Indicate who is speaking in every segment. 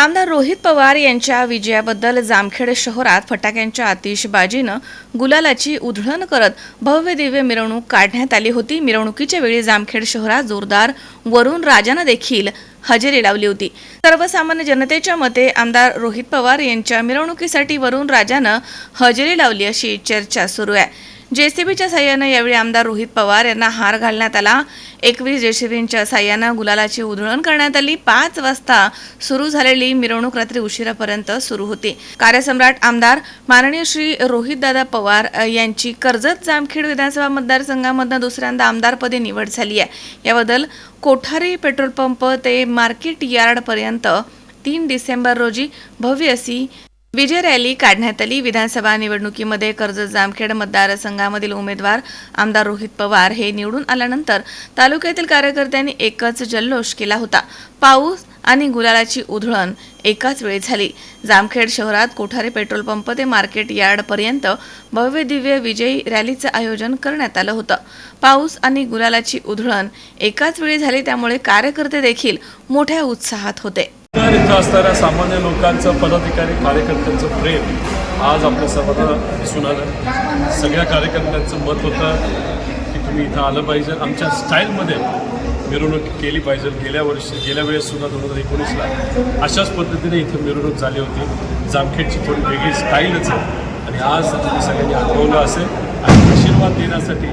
Speaker 1: आमदार रोहित पवार यांच्या विजयाबद्दल जामखेड शहरात फटाक्यांच्या आतिषबाजीनं गुलालाची उधळण करत भव्य दिव्य मिरवणूक काढण्यात आली होती. मिरवणुकीच्या वेळी जामखेड शहरात जोरदार वरुण राजानं देखील हजेरी लावली होती. सर्वसामान्य जनतेच्या मते आमदार रोहित पवार यांच्या मिरवणुकीसाठी वरुण राजानं हजेरी लावली अशी चर्चा सुरू आहे. जेसीबीच्या साह्यानं यावेळी आमदार रोहित पवार यांना हार घालण्यात आला. एकवीस जेसीबींच्या साह्यानं गुलालाची उधळण करण्यात आली. पाच वाजता सुरू झालेली मिरवणूक रात्री उशिरापर्यंत सुरू होती. कार्यसम्राट आमदार माननीय श्री रोहितदादा पवार यांची कर्जत जामखेड विधानसभा मतदारसंघामधनं दुसऱ्यांदा आमदारपदी निवड झाली आहे. याबद्दल कोठारी पेट्रोल पंप ते मार्केट यार्डपर्यंत तीन डिसेंबर रोजी भव्य अशी विजय रॅली काढण्यात आली. विधानसभा निवडणुकीमध्ये कर्जत जामखेड मतदारसंघामधील उमेदवार आमदार रोहित पवार हे निवडून आल्यानंतर तालुक्यातील कार्यकर्त्यांनी एकच जल्लोष केला होता. पाऊस आणि गुलालाची उधळण एकाच वेळी झाली. जामखेड शहरात कोठारे पेट्रोल पंप ते मार्केट यार्डपर्यंत भव्य दिव्य विजयी रॅलीचं आयोजन करण्यात आलं होतं. पाऊस आणि गुलालाची उधळण एकाच वेळी झाली त्यामुळे कार्यकर्ते देखील मोठ्या उत्साहात होते.
Speaker 2: इथं असणाऱ्या सामान्य लोकांचं पदाधिकारी कार्यकर्त्यांचं प्रेम आज आपल्या सर्वांना दिसून आलं. सगळ्या कार्यकर्त्यांचं मत होतं की तुम्ही इथं आलं पाहिजे. आमच्या स्टाईलमध्ये मिरवणूक केली पाहिजे. गेल्या वर्षी गेल्या वेळेस सुद्धा दोन हजार एकोणीसला अशाच पद्धतीने इथं मिरवणूक झाली होती. जामखेडची थोडी वेगळी स्टाईलच आहे. आणि आज तुम्ही सगळ्यांनी अनुभवलं असेल. आणि आशीर्वाद देण्यासाठी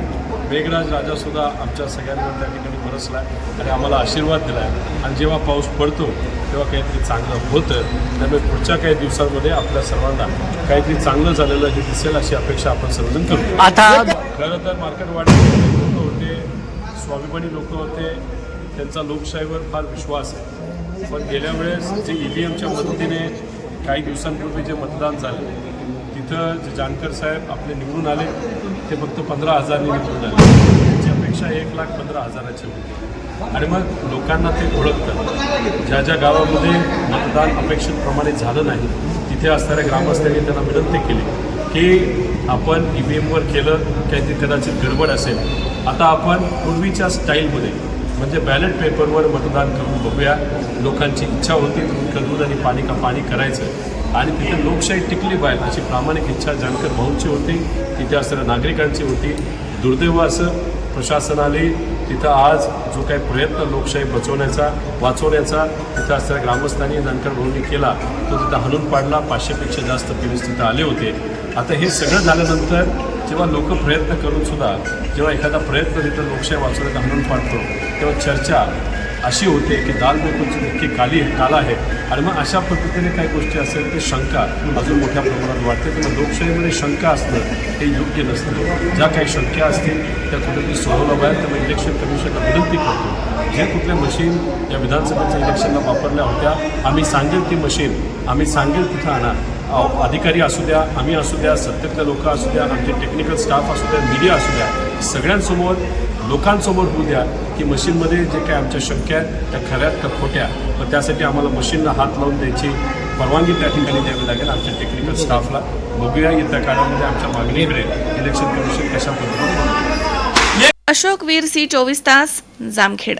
Speaker 2: मेघराज राजा सुद्धा आमच्या सगळ्यांवर त्या ठिकाणी बरसला आणि आम्हाला आशीर्वाद दिला आहे आणि जेव्हा पाऊस पडतो तेव्हा काहीतरी चांगलं होतं. त्यामुळे पुढच्या काही दिवसांमध्ये आपल्या सर्वांना काहीतरी चांगलं झालेलं हे दिसेल अशी अपेक्षा आपण सर्वजण करू.
Speaker 3: आता
Speaker 2: खरं तर मार्केटवाडीमध्ये लोक होते स्वाभिमानी लोक होते त्यांचा लोकशाहीवर फार विश्वास आहे. पण गेल्या वेळेस जे ई व्ही एमच्या मदतीने काही दिवसांपूर्वी जे मतदान झालं तिथं जे जानकर साहेब आपले निवडून आले ते फक्त पंधरा हजारने निघून झाले. त्यांची अपेक्षा एक लाख पंधरा हजाराची होती. आणि मग लोकांना ते ओळखतात. ज्या ज्या गावामध्ये मतदान अपेक्षेप्रमाणे झालं नाही तिथे असणाऱ्या ग्रामस्थांनी त्यांना विनंती केली की आपण ई व्ही एमवर केलं काहीतरी कदाचित गडबड असेल. आता आपण पूर्वीच्या स्टाईलमध्ये म्हणजे बॅलेट पेपरवर मतदान करून बघूया. लोकांची इच्छा होती तुम्ही करून आणि पाणी का पाणी करायचं. आणि तिथे लोकशाही टिकली पाहिजे अशी प्रामाणिक इच्छा जानकर भाऊंची होती. तिथे असणाऱ्या नागरिकांची होती. दुर्दैव असं प्रशासनाने तिथं आज जो काही प्रयत्न लोकशाही बचवण्याचा वाचवण्याचा तिथं असणाऱ्या ग्रामस्थांनी जानकर भाऊंनी केला तो तिथं हलून पाडला. पाचशेपेक्षा जास्त पोलीस तिथं आले होते. आता हे सगळं झाल्यानंतर जेव्हा लोक प्रयत्न करून सुद्धा जेव्हा एखादा प्रयत्न तिथं लोकशाही वाचवण्याचा हाणून पाडतो तेव्हा चर्चा अशी होते की दाल लोकांची नक्की काली काला आहे. आणि मग अशा पद्धतीने काही गोष्टी असेल ते शंका अजून मोठ्या प्रमाणात वाढते. तर मग लोकशाहीमध्ये शंका असणं हे योग्य नसतं. ज्या काही शंका असतील त्या कुठेतरी सोडवल्या बाहेर. तर मग इलेक्शन कमिशनला विनंती करतो. जे कुठल्या मशीन या विधानसभेच्या इलेक्शनला वापरल्या होत्या आम्ही सांगेल ती मशीन आम्ही सांगेल तिथं आणा. अधिकारी असू द्या आम्ही असू द्या सत्तेतले लोक असू द्या आमचे टेक्निकल स्टाफ असू द्या मीडिया असू द्या सगळ्यांसमोर लोकांसमोर होऊ द्या की मशीनमध्ये जे काही आमच्या शंका आहेत त्या खऱ्यात त्या खोट्या. पण त्यासाठी आम्हाला मशीनला हात लावून द्यायची परवानगी त्या ठिकाणी द्यावी लागेल आमच्या टेक्निकल स्टाफला बघूया येत्या काळामध्ये आमच्या मागणीकडे इलेक्शन कमिशन कशा पद्धतीने
Speaker 1: अशोक वीर सी चोवीस तास जामखेड.